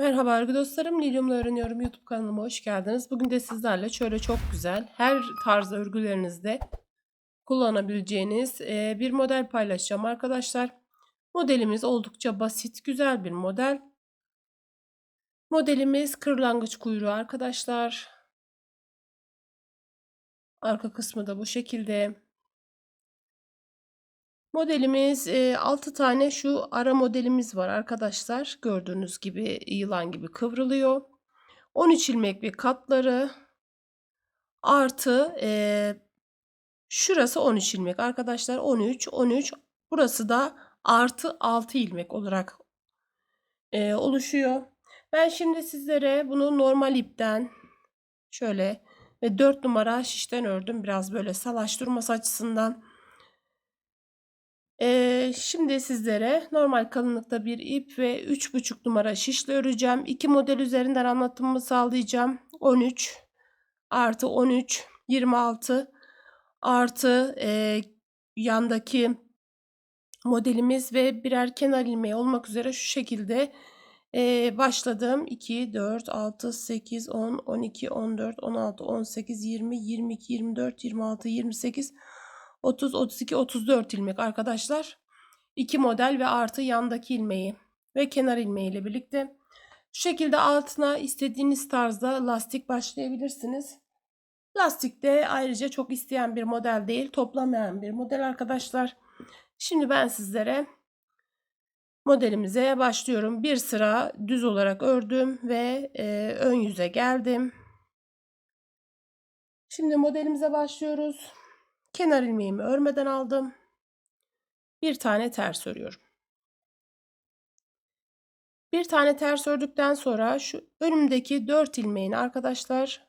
Merhaba örgü dostlarım, öğreniyorum YouTube kanalıma hoş geldiniz. Bugün de sizlerle şöyle çok güzel, her tarz örgülerinizde kullanabileceğiniz e, bir model paylaşacağım arkadaşlar. Modelimiz oldukça basit, güzel bir model. Modelimiz kırlangıç kuyruğu arkadaşlar. Arka kısmı da bu şekilde. Modelimiz e, 6 tane şu ara modelimiz var arkadaşlar. Gördüğünüz gibi yılan gibi kıvrılıyor. 13 ilmek bir katları artı e, şurası 13 ilmek arkadaşlar. 13, 13 burası da artı 6 ilmek olarak e, oluşuyor. Ben şimdi sizlere bunu normal ipten şöyle ve 4 numara şişten ördüm. Biraz böyle salaş durması açısından. Ee, şimdi sizlere normal kalınlıkta bir ip ve 3,5 numara şişle öreceğim. İki model üzerinden anlatımımı sağlayacağım. 13 artı 13 26 artı e, yandaki modelimiz ve birer kenar ilmeği olmak üzere şu şekilde e, başladım. 2, 4, 6, 8, 10, 12, 14, 16, 18, 20, 22, 24, 26, 28, 30, 32, 34 ilmek arkadaşlar. İki model ve artı yandaki ilmeği ve kenar ilmeği ile birlikte. Şu şekilde altına istediğiniz tarzda lastik başlayabilirsiniz. Lastik de ayrıca çok isteyen bir model değil, toplamayan bir model arkadaşlar. Şimdi ben sizlere modelimize başlıyorum. Bir sıra düz olarak ördüm ve e, ön yüze geldim. Şimdi modelimize başlıyoruz. Kenar ilmeğimi örmeden aldım. Bir tane ters örüyorum. Bir tane ters ördükten sonra şu önümdeki 4 ilmeğini arkadaşlar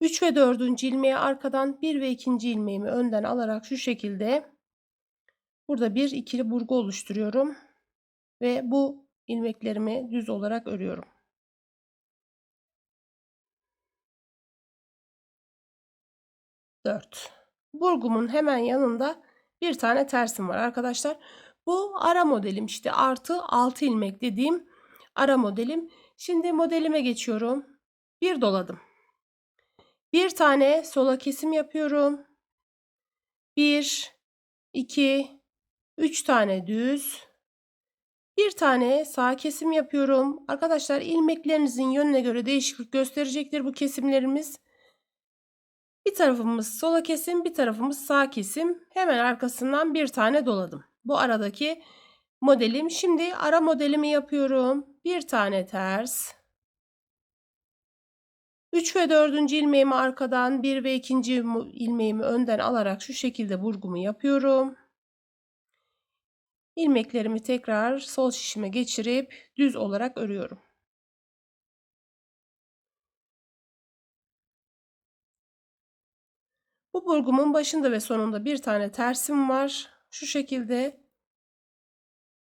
3 ve 4. ilmeği arkadan 1 ve 2. ilmeğimi önden alarak şu şekilde burada bir ikili burgu oluşturuyorum ve bu ilmeklerimi düz olarak örüyorum. 4. Burgumun hemen yanında bir tane tersim var arkadaşlar. Bu ara modelim işte artı 6 ilmek dediğim ara modelim. Şimdi modelime geçiyorum. Bir doladım. Bir tane sola kesim yapıyorum. 1 2 3 tane düz. Bir tane sağ kesim yapıyorum. Arkadaşlar ilmeklerinizin yönüne göre değişiklik gösterecektir bu kesimlerimiz. Bir tarafımız sola kesim, bir tarafımız sağ kesim. Hemen arkasından bir tane doladım. Bu aradaki modelim. Şimdi ara modelimi yapıyorum. Bir tane ters. 3 ve 4. ilmeğimi arkadan, 1 ve 2. ilmeğimi önden alarak şu şekilde burgumu yapıyorum. İlmeklerimi tekrar sol şişime geçirip düz olarak örüyorum. Bu burgumun başında ve sonunda bir tane tersim var. Şu şekilde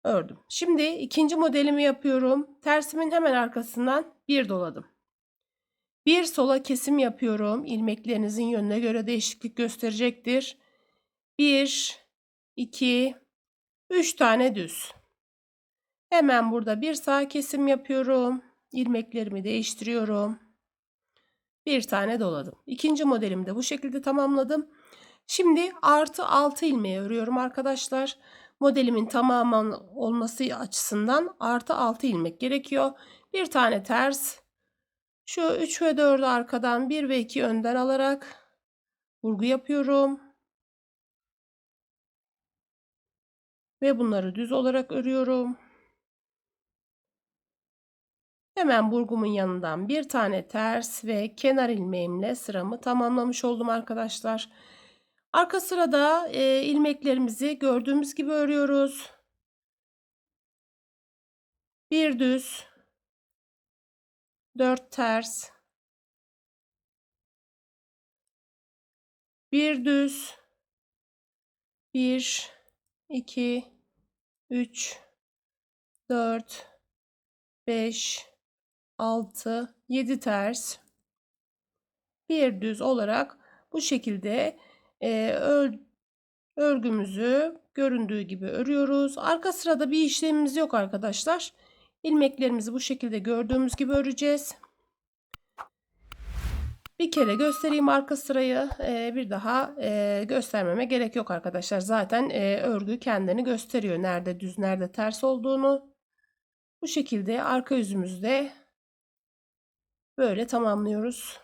ördüm. Şimdi ikinci modelimi yapıyorum. Tersimin hemen arkasından bir doladım. Bir sola kesim yapıyorum. İlmeklerinizin yönüne göre değişiklik gösterecektir. 1 2 3 tane düz. Hemen burada bir sağ kesim yapıyorum. İlmeklerimi değiştiriyorum bir tane doladım. İkinci modelimi de bu şekilde tamamladım. Şimdi artı 6 ilmeği örüyorum arkadaşlar. Modelimin tamamı olması açısından artı 6 ilmek gerekiyor. Bir tane ters. Şu 3 ve 4'ü arkadan 1 ve 2 önden alarak vurgu yapıyorum. Ve bunları düz olarak örüyorum. Hemen burgumun yanından bir tane ters ve kenar ilmeğimle sıramı tamamlamış oldum arkadaşlar. Arka sırada e, ilmeklerimizi gördüğümüz gibi örüyoruz. Bir düz, dört ters, bir düz, bir, iki, üç, dört, beş, 6, 7 ters, bir düz olarak bu şekilde e, ör, örgümüzü göründüğü gibi örüyoruz. Arka sırada bir işlemimiz yok arkadaşlar. ilmeklerimizi bu şekilde gördüğümüz gibi öreceğiz. Bir kere göstereyim arka sırayı. Ee, bir daha e, göstermeme gerek yok arkadaşlar. Zaten e, örgü kendini gösteriyor. Nerede düz, nerede ters olduğunu. Bu şekilde arka yüzümüzde böyle tamamlıyoruz.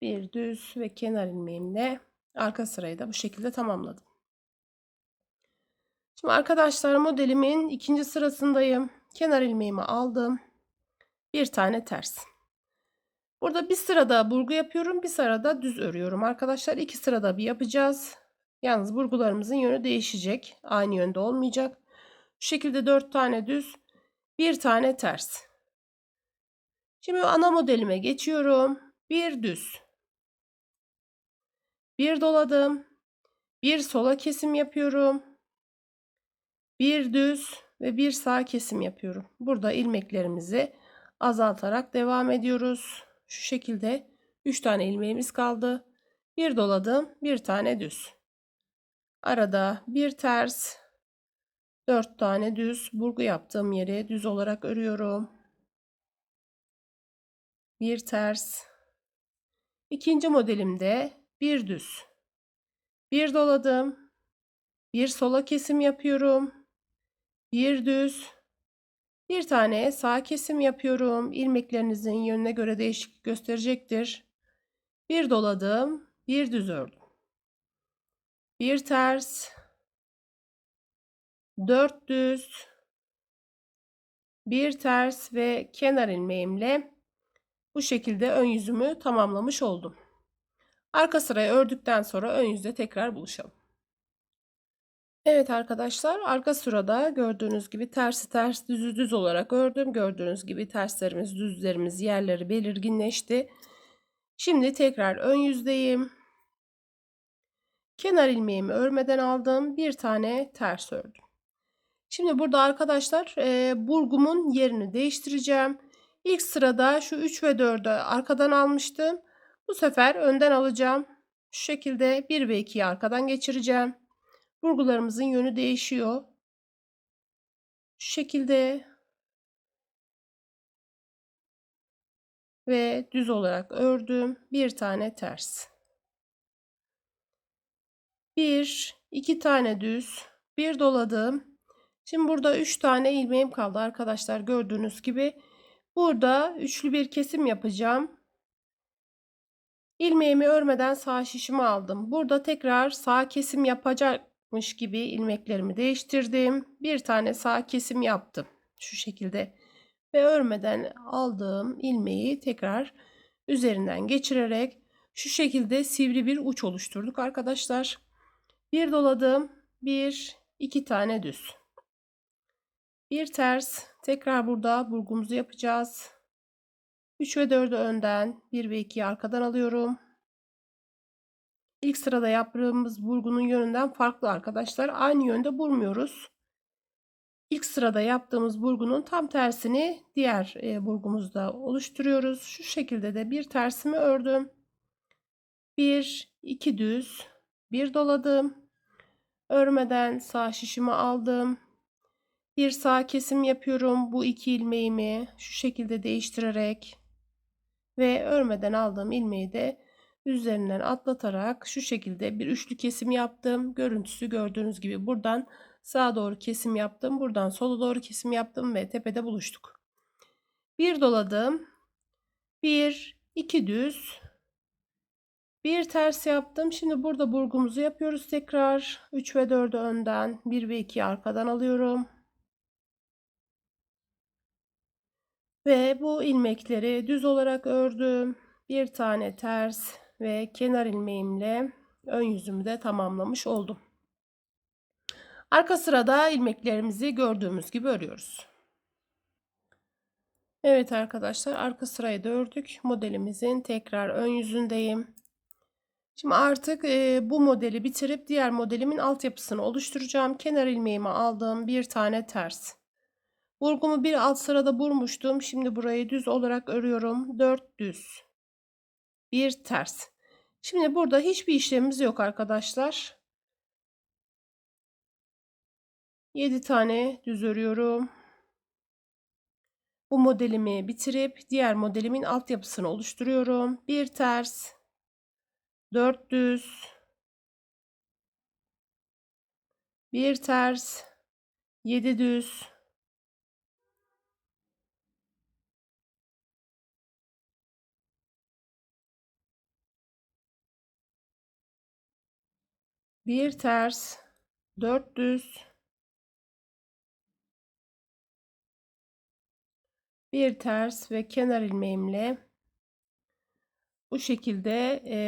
Bir düz ve kenar ilmeğimle arka sırayı da bu şekilde tamamladım. Şimdi arkadaşlar modelimin ikinci sırasındayım. Kenar ilmeğimi aldım. Bir tane ters. Burada bir sırada burgu yapıyorum. Bir sırada düz örüyorum. Arkadaşlar iki sırada bir yapacağız. Yalnız burgularımızın yönü değişecek. Aynı yönde olmayacak. Bu şekilde dört tane düz. Bir tane ters. Şimdi ana modelime geçiyorum. Bir düz. Bir doladım. Bir sola kesim yapıyorum. Bir düz ve bir sağ kesim yapıyorum. Burada ilmeklerimizi azaltarak devam ediyoruz. Şu şekilde 3 tane ilmeğimiz kaldı. Bir doladım, bir tane düz. Arada bir ters, 4 tane düz. Burgu yaptığım yeri düz olarak örüyorum. Bir ters. İkinci modelimde bir düz. Bir doladım. Bir sola kesim yapıyorum. Bir düz. Bir tane sağ kesim yapıyorum. İlmeklerinizin yönüne göre değişiklik gösterecektir. Bir doladım, bir düz ördüm. Bir ters, dört düz, bir ters ve kenar ilmeğimle bu şekilde ön yüzümü tamamlamış oldum. Arka sırayı ördükten sonra ön yüzde tekrar buluşalım. Evet arkadaşlar arka sırada gördüğünüz gibi tersi ters düzü düz olarak ördüm. Gördüğünüz gibi terslerimiz düzlerimiz yerleri belirginleşti. Şimdi tekrar ön yüzdeyim. Kenar ilmeğimi örmeden aldım. Bir tane ters ördüm. Şimdi burada arkadaşlar e, burgumun yerini değiştireceğim. İlk sırada şu 3 ve 4'ü arkadan almıştım. Bu sefer önden alacağım. Şu şekilde 1 ve 2'yi arkadan geçireceğim. Burgularımızın yönü değişiyor. Şu şekilde ve düz olarak ördüm. Bir tane ters. Bir, iki tane düz, bir doladım. Şimdi burada üç tane ilmeğim kaldı arkadaşlar gördüğünüz gibi. Burada üçlü bir kesim yapacağım. İlmeğimi örmeden sağ şişimi aldım. Burada tekrar sağ kesim yapacakmış gibi ilmeklerimi değiştirdim. Bir tane sağ kesim yaptım. Şu şekilde ve örmeden aldığım ilmeği tekrar üzerinden geçirerek şu şekilde sivri bir uç oluşturduk arkadaşlar. Bir doladım. Bir, iki tane düz. Bir ters. Tekrar burada burgumuzu yapacağız. 3 ve 4'ü önden, 1 ve 2'yi arkadan alıyorum. İlk sırada yaptığımız burgunun yönünden farklı arkadaşlar. Aynı yönde vurmuyoruz. İlk sırada yaptığımız burgunun tam tersini diğer e, burgumuzda oluşturuyoruz. Şu şekilde de bir tersimi ördüm. Bir, iki düz, bir doladım. Örmeden sağ şişimi aldım. Bir sağ kesim yapıyorum. Bu iki ilmeğimi şu şekilde değiştirerek ve örmeden aldığım ilmeği de üzerinden atlatarak şu şekilde bir üçlü kesim yaptım. Görüntüsü gördüğünüz gibi buradan sağa doğru kesim yaptım. Buradan sola doğru kesim yaptım ve tepede buluştuk. Bir doladım. Bir, iki düz. Bir ters yaptım. Şimdi burada burgumuzu yapıyoruz tekrar. 3 ve 4'ü önden, 1 ve 2'yi arkadan alıyorum. Ve bu ilmekleri düz olarak ördüm. Bir tane ters ve kenar ilmeğimle ön yüzümü de tamamlamış oldum. Arka sırada ilmeklerimizi gördüğümüz gibi örüyoruz. Evet arkadaşlar arka sırayı da ördük. Modelimizin tekrar ön yüzündeyim. Şimdi artık e, bu modeli bitirip diğer modelimin altyapısını oluşturacağım. Kenar ilmeğimi aldım. Bir tane ters. Burgumu bir alt sırada vurmuştum. Şimdi burayı düz olarak örüyorum. 4 düz. Bir ters. Şimdi burada hiçbir işlemimiz yok arkadaşlar. 7 tane düz örüyorum. Bu modelimi bitirip diğer modelimin altyapısını oluşturuyorum. Bir ters, 4 düz, bir ters, 7 düz, bir ters, 4 düz, bir ters ve kenar ilmeğimle bu şekilde e,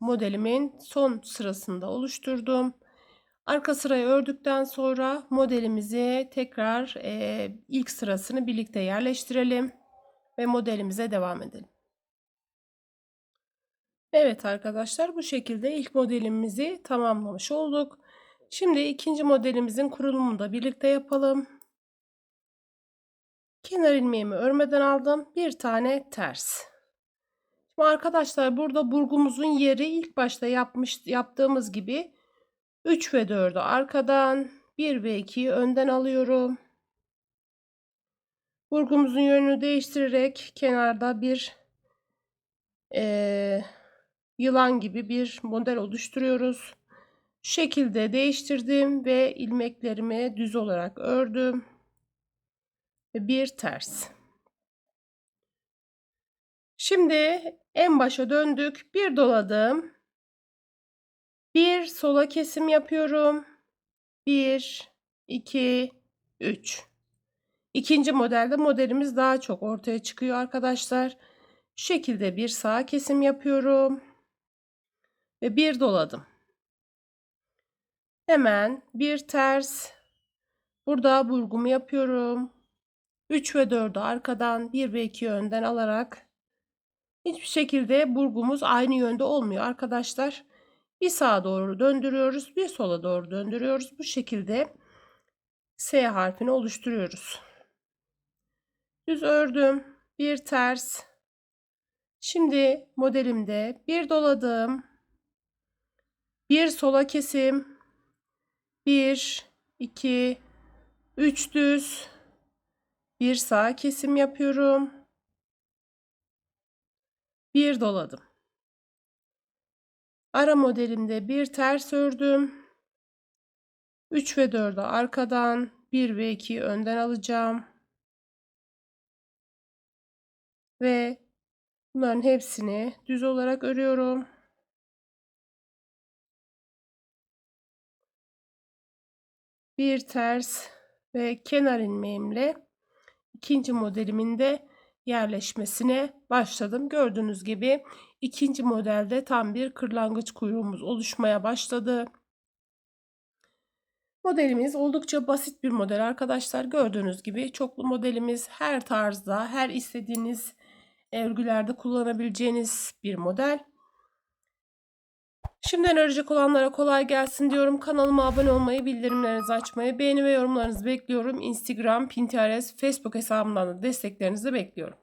modelimin son sırasında oluşturdum. Arka sırayı ördükten sonra modelimizi tekrar e, ilk sırasını birlikte yerleştirelim ve modelimize devam edelim. Evet arkadaşlar bu şekilde ilk modelimizi tamamlamış olduk. Şimdi ikinci modelimizin kurulumunu da birlikte yapalım. Kenar ilmeğimi örmeden aldım. Bir tane ters. Şimdi arkadaşlar burada burgumuzun yeri ilk başta yapmış yaptığımız gibi 3 ve 4'ü arkadan 1 ve 2'yi önden alıyorum. Burgumuzun yönünü değiştirerek kenarda bir e, yılan gibi bir model oluşturuyoruz. Şekilde değiştirdim ve ilmeklerimi düz olarak ördüm. Bir ters. Şimdi en başa döndük. Bir doladım. Bir sola kesim yapıyorum. 1, 2, 3. İkinci modelde modelimiz daha çok ortaya çıkıyor arkadaşlar. Şekilde bir sağ kesim yapıyorum. Ve bir doladım. Hemen bir ters. Burada burgumu yapıyorum. 3 ve 4'ü arkadan 1 ve 2 önden alarak hiçbir şekilde burgumuz aynı yönde olmuyor arkadaşlar. Bir sağa doğru döndürüyoruz, bir sola doğru döndürüyoruz. Bu şekilde S harfini oluşturuyoruz. Düz ördüm, bir ters. Şimdi modelimde bir doladım. Bir sola kesim. 1 2 3 düz. Bir sağ kesim yapıyorum. Bir doladım. Ara modelimde bir ters ördüm. 3 ve 4'ü arkadan, 1 ve 2'yi önden alacağım. Ve bunların hepsini düz olarak örüyorum. Bir ters ve kenar ilmeğimle ikinci modelimin de yerleşmesine başladım. Gördüğünüz gibi ikinci modelde tam bir kırlangıç kuyruğumuz oluşmaya başladı. Modelimiz oldukça basit bir model arkadaşlar. Gördüğünüz gibi çoklu modelimiz her tarzda, her istediğiniz örgülerde kullanabileceğiniz bir model. Şimdiden örecek olanlara kolay gelsin diyorum. Kanalıma abone olmayı, bildirimlerinizi açmayı, beğeni ve yorumlarınızı bekliyorum. Instagram, Pinterest, Facebook hesabımdan da desteklerinizi bekliyorum.